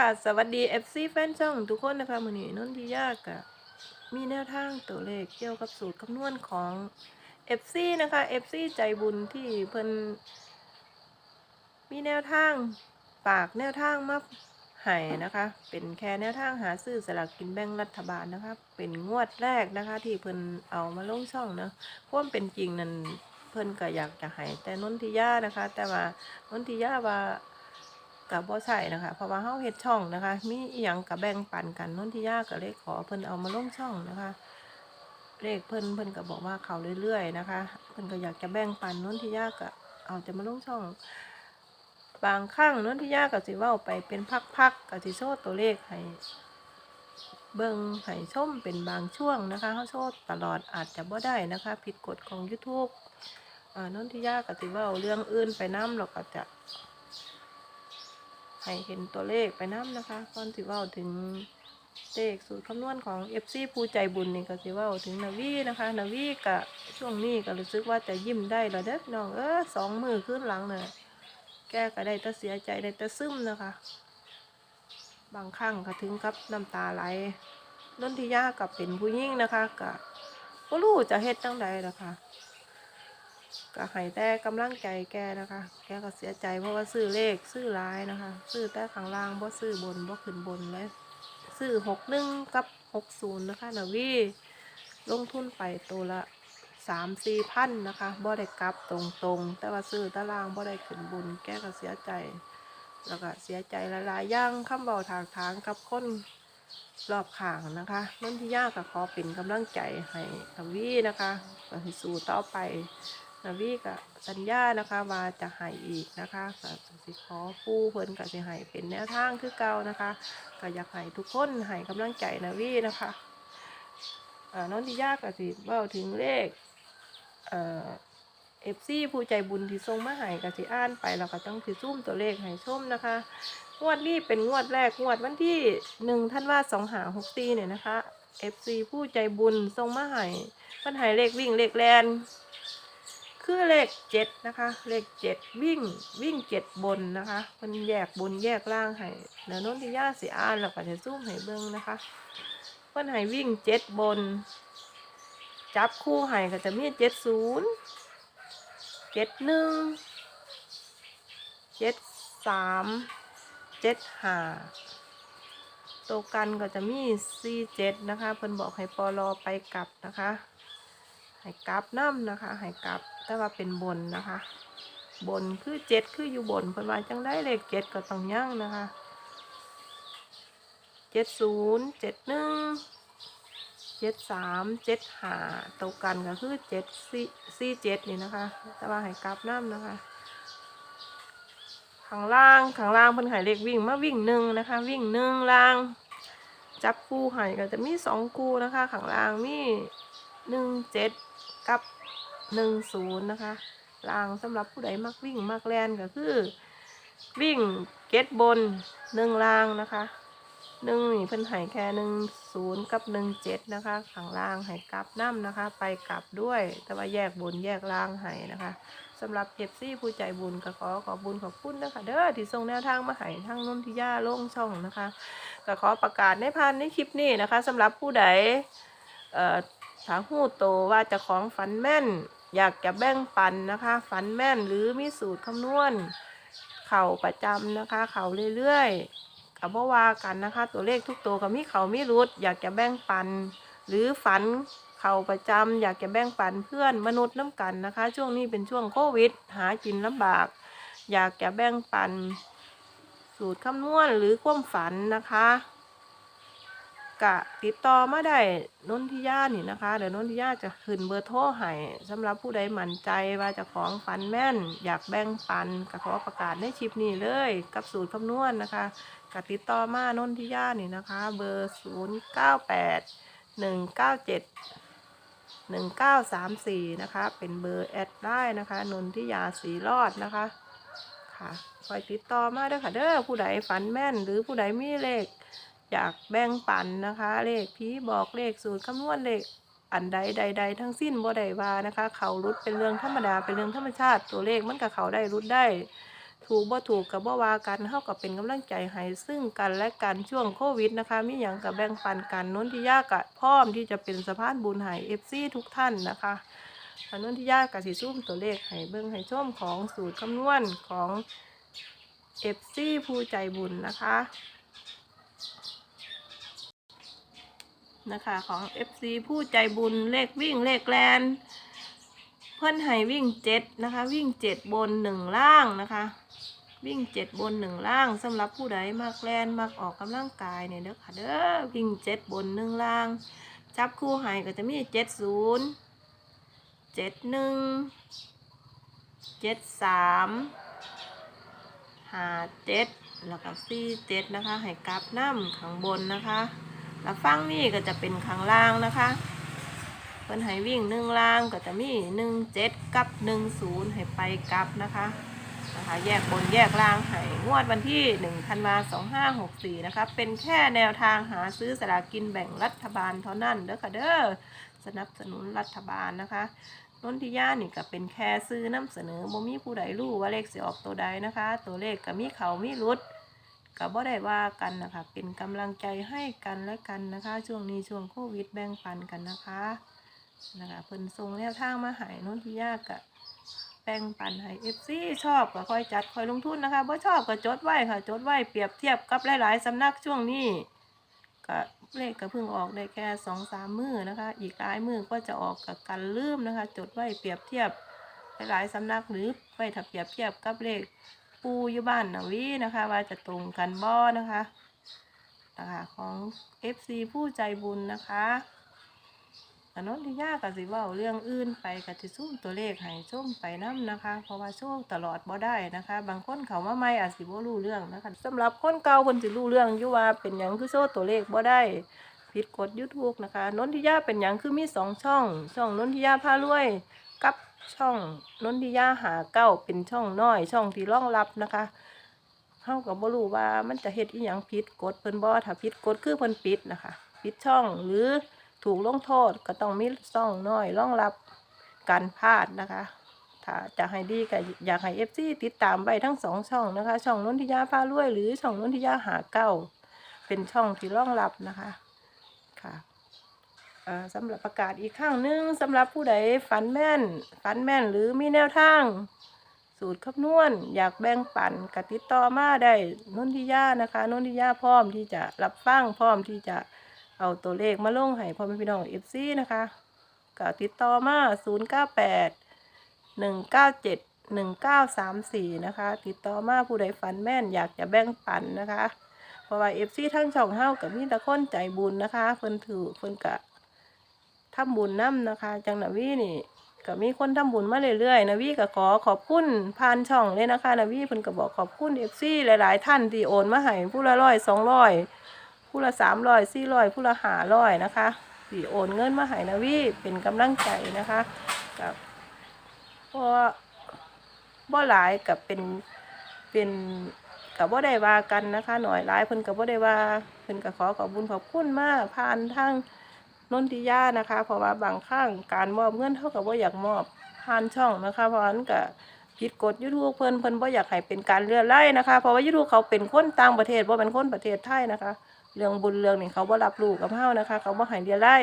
ค่ะ สวัสดี FC แฟนช่องทุกคนนะคะมือนี้นนทิยากะมีแนวทางตัวเลขเกี่ยวกับสูตรคำนวณของ FC นะคะ FC ใจบุญที่เพิ่นมีแนวทางฝากแนวทางมาให้นะคะ เป็นแค่แนวทางหาซื้อสลากกินแบ่งรัฐบาลนะคะ เป็นงวดแรกนะคะ ที่เพิ่นเอามาลงช่องเนาะความเป็นจริงนั้นเพิ่นก็อยากจะให้แต่นนทิยานะคะ แต่ว่านนทิยาว่า กับบ่ใช่นะคะ เพราะว่าเฮาเฮ็ดช่องนะคะ มีอีหยังกับแบ่งปันกันนนทิยาก็เลยขอเพิ่นเอามาลงช่องนะคะเลขเพิ่นเพิ่นก็บอกว่าเขาเรื่อยๆนะคะ เพิ่นก็อยากจะแบ่งปันนนทิยาก็เอาจะมาลงช่อง บางครั้งนนทิยาก็สิเว้าไปเป็นพักๆก็สิโชว์ตัวเลขให้เบิ่งให้มเป็นบางช่วงนะคะเฮาโชว์ตลอดอาจจะบ่ได้นะคะ ผิดกฎของ YouTube อ่านนทิยาก็สิว้าเรื่องอื่นไปน้ำแล้วก็จะ ให้เห็นตัวเลขไปน้ำนะคะก่อนสิเว้าถึงเลขสูตรคำนวณของ FC ผู้ใจบุญนี่ก็สิเว้าถึงนาวีนะคะนาวีก็ช่วงนี้ก็รู้สึกว่าจะยิ้มได้แล้วเด้อน้องเออสองมือขึ้นหลังเนี่ยแกก็ได้แต่เสียใจได้แต่ซึมนะคะ บางครั้งก็ถึงกับน้ำตาไหลนนทิยากับเป็นผู้หญิงนะคะก็บ่รู้จะเฮ็ดจังใดล่ะคะ ก็ให้แต่กำลังใจแกนะคะ แกก็เสียใจเพราะว่าซื้อเลขซื้อร้ายนะคะ ซื้อแต่ข้างล่างบ่ซื้อบนบ่ขึ้นบนเลยซื้อหกหนึ่งกับหกศูนย์นะคะนาวีลงทุนไปตัวละสามสี่พันนะคะบ่ได้กลับตรงๆ แต่ว่าซื้อตารางบ่ได้ขึ้นบนแกก็เสียใจ แล้วก็เสียใจหลายๆย่างคำบอกทางทางกับคนรอบข้างนะคะนนทิยาก็ขอเป็นกำลังใจให้นวีนะคะก็สู้ต่อไป นาวีก็สัญญานะคะว่าจะให้อีกนะคะก็สิขอผู้เพิ่นก็สิให้เป็นแนวทางคือเก่านะคะก็อยากให้ทุกคนให้กำลังใจนาวีนะคะน้องที่ยากก็สิเว้าถึงเลขเอฟซีผู้ใจบุญที่ส่งมาให้ก็สิอ่านไปแล้วก็ต้องสิซุ่มตัวเลขให้ชมนะคะ งวดนี้เป็นงวดแรกงวดวันที่หนึ่งท่านว่าสองหาหกตีเนี่ยนะคะเอฟซีผู้ใจบุญส่งมาห้เพิ่นให้เลขวิ่งเลขแลน คือเลขเจ็ดนะคะ เลขเจ็ดวิ่งวิ่งเจ็ดบนนะคะมันแยกบนแยกล่างให้เดี๋ยวน้นที่ย่าสิอ่านแล้วก็จะซูมให้เบิ่งนะคะเพิ่อนให้วิ่งเจ็ดบน จับคู่ให้ก็จะมีเจ็ดศูนย์เจ็ดหนึ่งเจ็ดสามเจ็ดห้าตัวกันก็จะมีสี่เจ็ดนะคะเพิ่นบอกให้ปลอไปกลับนะคะให้กลับน้ำนะคะให้กลับ แต่ว่าเป็นบนนะคะ บนคือเจ็ดคืออยู่บนเพิ่นว่าจังได้เลขเจ็ดก็ต้องยั่งนะคะเจ็ดศูนย์เจ็ดหนึ่งเจ็ดสามเจ็ดห้าตกกันก็คือเจ็ดสี่เจ็ดนี่นะคะ แต่ว่าให้กลับน้ำนะคะข้างล่างข้างล่างเพิ่นให้เลขวิ่งมาวิ่งหนึ่งนะคะ วิ่งหนึ่งล่าง จับคู่ให้ก็จะมีสองคู่นะคะข้างล่างมีหนึ่งเจ็ดกับ หนึ่งศูนย์นะคะรางสำหรับผู้ใดมักวิ่งมักแลนก็คือ วิ่งเกตบนหนึ่งรางนะคะหนึ่งนี่เพิ่นให้แค่หนึ่งศูนย์กับหนึ่งเจ็ดนะคะข้างล่างให้กลับน้ำนะคะ ไปกลับด้วย แต่ว่าแยกบนแยกล่างให้นะคะสำหรับเอฟซีผู้ใจบุญก็ขอขอบุญขอบคุณนะคะ เด้อที่ส่งแนวทางมาให้ทางนุ่นทิยาโล่งช่องนะคะก็ขอประกาศในพันในคลิปนี้นะคะสำหรับผู้ใดเอ่อ ถ้าหู้โตว่าจะของฝันแม่น อยากจะแบ่งปันนะคะ ฝันแม่นหรือมีสูตรคำนวณ เข่าประจำนะคะ เข่าเรื่อยๆกับว่ากันนะคะ ตัวเลขทุกตัวก็มีเข่ามีรุด อยากจะแบ่งปัน หรือฝันเข่าประจำอยากจะแบ่งปันเพื่อนมนุษย์น้ำกันนะคะ ช่วงนี้เป็นช่วงโควิด หากินลำบาก อยากจะแบ่งปัน สูตรคำนวณหรือความฝันนะคะ กะติดต่อมาได้นนทิยานี่นะคะ เดี๋ยวนนทิยาจะขึ้นเบอร์โทรให้สำหรับผู้ใดมั่นใจว่าจะของฟันแม่น อยากแบ่งปันก็ขอประกาศในชิปนี้เลย กับสูตรคำนวณนะคะกะติดต่อมานนทิยานี่นะคะ เบอร์ศูนย์เก้าแปดหนึ่งเก้าเจ็ดหนึ่งเก้าสามสี่นะคะ เป็นเบอร์แอดได้นะคะนนทิยาสีรอดนะคะค่ะคอยติดต่อมาเด้อค่ะเด้อผู้ใดฝันแม่น หรือผู้ใดมีเลข อยากแบ่งปันนะคะ เลขผีบอกเลขสูตรคำนวณเลขอันใดใดๆทั้งสิ้นบ่ได้ว่านะคะ เขารุดเป็นเรื่องธรรมดาเป็นเรื่องธรรมชาติ ตัวเลขมันกับเขาได้รุดได้ ถูกบ่ถูกกับบ่ว่ากันเฮากับเป็นกำลังใจให้ซึ่งกันและกันช่วงโควิดนะคะมีหยังกับแบ่งปันกันนนทิยากะพร้อมที่จะเป็นสะพานบุญให้ FC ทุกท่านนะคะอันนนทิยากกะสิซุ่มตัวเลขให้เบิ่งให้ชมของสูตรคำนวณของ FC ผู้ใจบุญนะคะ นะคะของ FC ผู้ใจบุญเลขวิ่งเลขแลนเพื่อนให้วิ่งเจ็ดนะคะ วิ่งเจ็ดบนหนึ่งล่างนะคะ วิ่งเจ็ดบนหนึ่งล่างสำหรับผู้ใดมักแลนมักออกกำลังกายเนี่ยเด้อค่ะเด้อวิ่งเจ็ดบนหนึ่งล่าง จับคู่ให้ก็จะมีเจ็ดศูนย์เจ็ดหนึ่งเจ็ดสามหาเจ็ดแล้วก็สี่เจ็ดนะคะ ให้กลับน้ำข้างบนนะคะ แล้วฟังนี่ก็จะเป็นข้างล่างนะคะเพิ่นให้วิ่งหนึ่งล่างก็จะมีหนึ่งเจ็ดกับหนึ่งศูนย์ให้ไปกลับนะคะนะคะแยกบนแยกล่างให้งวดวันที่หนึ่งธันวาสองห้าหกสี่นะคะเป็นแค่แนวทางหาซื้อสลากินแบ่งรัฐบาลเท่านั้นเด้อค่ะเด้อสนับสนุนรัฐบาลนะคะนนทิยานี่ก็เป็นแค่ซื้อนำเสนอบ่มีผู้ใดรู้ว่าเลขสิออกตัวใดนะคะ ตัวเลขก็มีเขามีรุด ก็บ่ได้ว่ากันนะคะ เป็นกำลังใจให้กันและกันนะคะ ช่วงนี้ช่วงโควิดแบ่งปันกันนะคะนะคะเพิ่นส่งแนวทางมาหายนนทิยากะแบ่งปันให้เอฟซีชอบก็ค่อยจัดค่อยลงทุนนะคะบ่ชอบก็จดไว้ค่ะ จดไว้เปรียบเทียบกับหลายๆสำนักช่วงนี้ก็เลขก็เพิ่งออกได้แค่สองสามมือนะคะ อีกหลายมือก็จะออกกับกันลืมนะคะ จดไว้เปรียบเทียบหลายๆสำนักหรือไปถ้าเปรียบเทียบกับเลข ปูอยู่บ้านนาวีนะคะ ว่าจะตรงกันบ่อนะคะนะคะของ FC ผู้ใจบุญนะคะอนนทิยากับสิเว่าเรื่องอื่นไปกับสิซุ่มตัวเลขให้ส้มไปน้ำนะคะ เพราะว่าช่วงตลอดบ่ได้นะคะ บางคนเขามาใหม่อาจสิบ่รู้เรื่องนะคะสำหรับคนเก่าคนสิรู้เรื่องอยู่ว่าเป็นหยังคือโซ่ตัวเลขบ่ได้ผิดกฎ YouTube นะคะนนทิยาเป็นหยังคือมีสองช่อง ช่องนนทิยาพารวยกับ ช่องนนทิยาหาเก้าเป็นช่องน้อย ช่องที่รองรับนะคะเฮากับบ่รู้ว่ามันจะเฮ็ดอีหยังผิดกฎเพิ่นบ่ถ้าผิดกฎคือเพิ่นปิดนะคะปิดช่องหรือถูกลงโทษก็ต้องมีช่องน้อยรองรับการพลาดนะคะถ้าจะให้ดีก็อยากให้ FC ติดตามไปทั้งสองช่องนะคะ ช่องนนทิยาพารวย หรือช่องนนทิยาหาเก้าเป็นช่องที่รองรับนะคะค่ะ สำหรับประกาศอีกครั้งหนึ่งสำหรับผู้ใดฝันแม่น ฝันแม่นหรือมีแนวทาง สูตรคำนวณ อยากแบ่งปันกติดต่อมาได้นนทิยานะคะนนทิยาพร้อมที่จะรับฟังพร้อมที่จะเอาตัวเลขมาลงให้พ่อแม่พี่น้องเอฟซีนะคะกติดต่อมา0 9 8 1 9 7 1 9 3 4 นะคะ ติดต่อมาผู้ใดฝันแม่นอยากจะแบ่งปันนะคะ เพราะว่าเอฟซีทั้งช่องเฮากับมีแตะคนใจบุญนะคะเพิ่นถือเพิ่นกะ ทำบุญน้ำนะคะ จังนาวีนี่ก็มีคนทำบุญมาเรื่อยๆนาวีก็ขอขอบคุณผ่านช่องเลยนะคะนาวีเพิ่นก็บอกขอบคุณเอฟซีหลายๆ ท่านที่โอนมาให้ผู้ละร้อยสองร้อยผู้ละสามร้อยสี่ร้อยผู้ละห้าร้อยนะคะที่โอนเงินมาให้นาวีเป็นกำลังใจนะคะกับพราะบ่หลายกับเป็นเป็นกับบ่ได้ว่ากันนะคะ หน่อยหลายเพิ่นกับบ่ได้ว่าเพิ่นก็ขอขอบคุญขอบคุณมากผ่านทาง นนทิยานะคะ เพราะว่าบางครั้งการมอบเงินเท่ากับว่าอยากมอบผ่านช่องนะคะ เพราะฉะนั้นก็ผิดกฎยูทูบเพิ่นเพิ่นบ่อยากให้เป็นการเลื่อนไล่นะคะ เพราะว่ายูทูบเขาเป็นคนต่างประเทศบ่เป็นคนประเทศไทยนะคะ เรื่องบุญเรื่องนี้เขาบ่รับรู้กับเฮานะคะ เขาบ่ให้เลื่อนไล่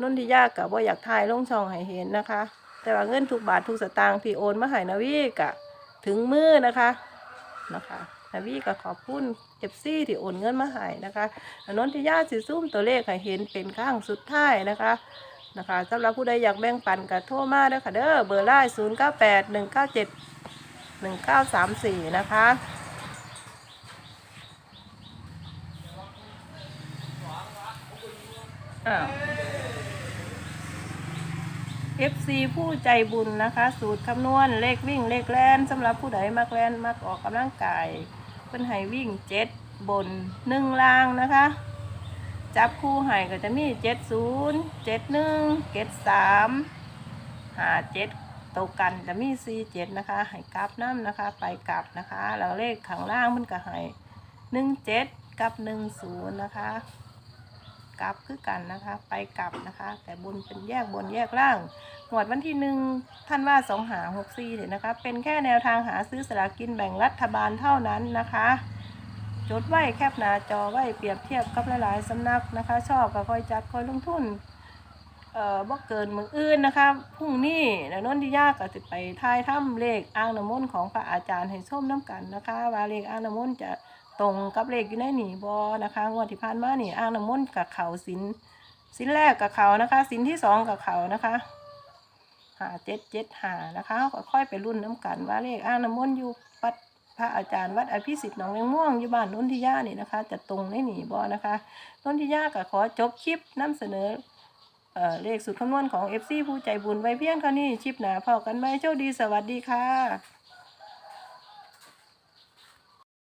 นนทิยาก็บ่อยากถ่ายลงช่องให้เห็นนะคะ แต่ว่าเงินทุกบาททุกสตางค์ที่โอนมาให้นาวีก็ถึงมือนะคะนะคะ นาวีก็ขอบคุณเอฟซีที่โอนเงินมาให้นะคะนนทิยาสิซุ่มตัวเลขให้เห็นเป็นข้างสุดท้ายนะคะนะคะสำหรับผู้ใดอยากแบ่งปันก็โทรมาเด้อค่ะเด้อเบอร์ไลน์0 9 8 1 9 7 1 9 3 4นะคะอ้าว FC ผู้ใจบุญนะคะ สูตรคำนวณเลขวิ่งเลขแล่นสำหรับผู้ใดมักแล่นมักออกกำลังกายเป็นให้วิ่งเจ็ดบนหนึ่งล่างนะคะ จับคู่ให้ก็จะมีเจ็ดศูนย์เจ็ดหนึ่งเจ็ดสามหาเจ็ดตกกันจะมีสี่เจ็ดนะคะ ให้กลับน้ำนะคะ ไปกลับนะคะ แล้วเลขข้างล่างมันก็ให้หนึ่งเจ็ดกับหนึ่งศูนย์นะคะ กลับคือกันนะคะ ไปกลับนะคะ แต่บนเป็นแยกบนแยกล่างหมวดวันที่หนึ่งท่านว่าสองหาหกสี่เนี่ยนะคะ เป็นแค่แนวทางหาซื้อสลากกินแบ่งรัฐบาลเท่านั้นนะคะจดไว้แคบหน้าจอไว้เปรียบเทียบกับหลายๆสำนักนะคะ ชอบก็ค่อยจัดค่อยลงทุนเอ่อบ่เกินมืออื่นนะคะพรุ่งนี้นะนนทิยาก็สิไปทายถ้ำเลขอ่างน้ำมนต์ของพระอาจารย์ให้ส้มน้ำกันนะคะ ว่าเลขอ่างน้ำมนต์จะ ตรงกับเลขอยู่ในหนีบอนะคะงวดที่ผ่านมานี่อ่างน้ำมนต์กับเขาสินสินแรกกับเขานะคะ สินที่สองกับเขานะคะหาเจ็ดเจ็ดหานะคะก็ค่อยไปรุ่นน้ำกันว่าเลขอ่างน้ำมนต์อยู่วัดพระอาจารย์วัดอภิสิทธิ์หนองแวงม่วงอยู่บ้านนนทิยานี่นะคะ จะตรงในหนีบอนะคะนนทิยาก็ขอจบคลิปนำเสนอเอ่อเลขสุดคำนวณของ FC ผู้ใจบุญไว้เพียงเท่านี้ชิปหนาพอกันไหมโชคดีสวัสดีค่ะ